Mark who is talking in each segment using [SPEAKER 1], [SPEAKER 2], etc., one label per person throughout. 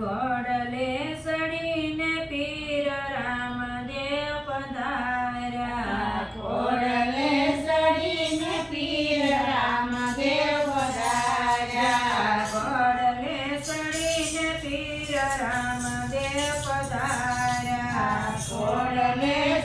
[SPEAKER 1] ઘોડલે સડીને પીર રામદેવ પધાર્યા.
[SPEAKER 2] ઘોડલે સડીને પીર રામદેવ પધાર્યા.
[SPEAKER 1] ઘોડલે સડીને પીર રામદેવ પધાર્યા.
[SPEAKER 2] ઘોડલે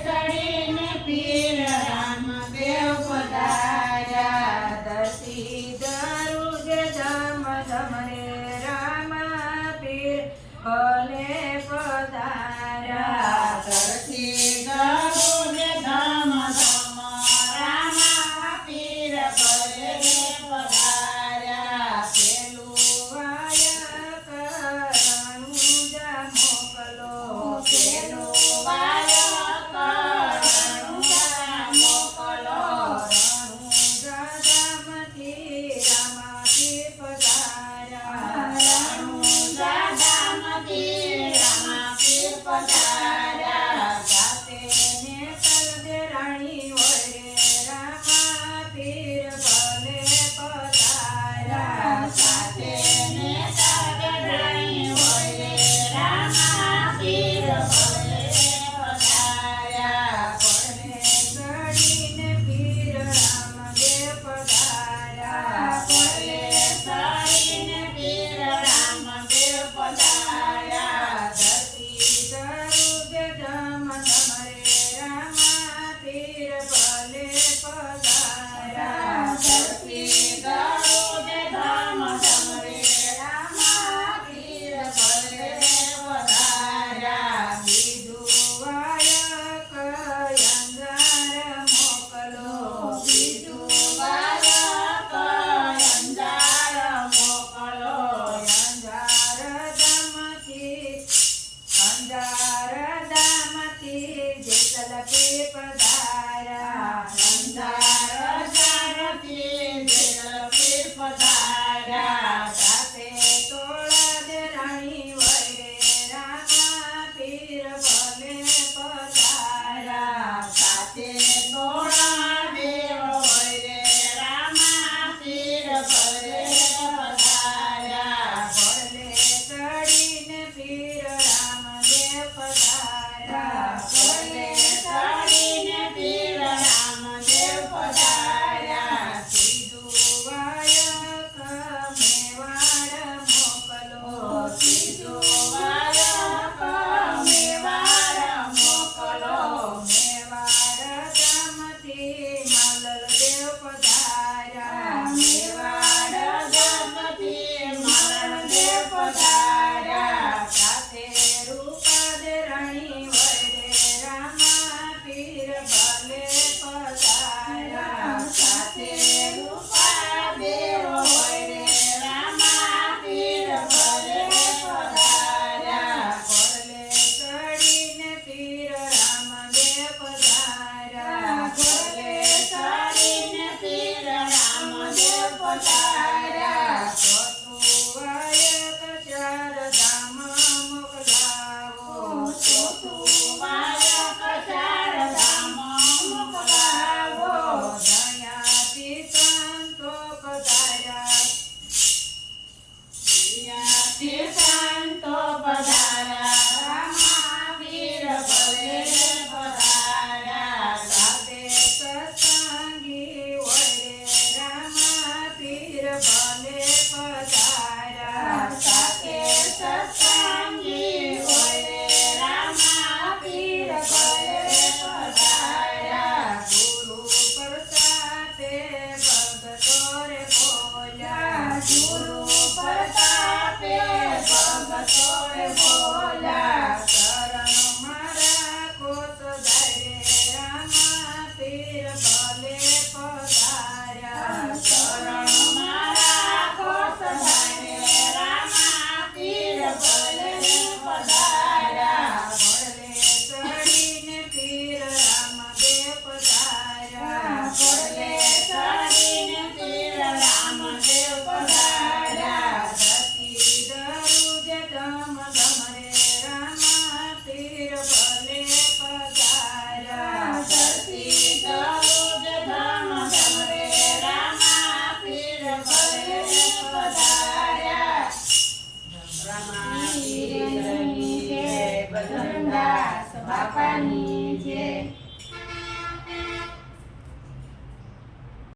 [SPEAKER 2] બાપાની જય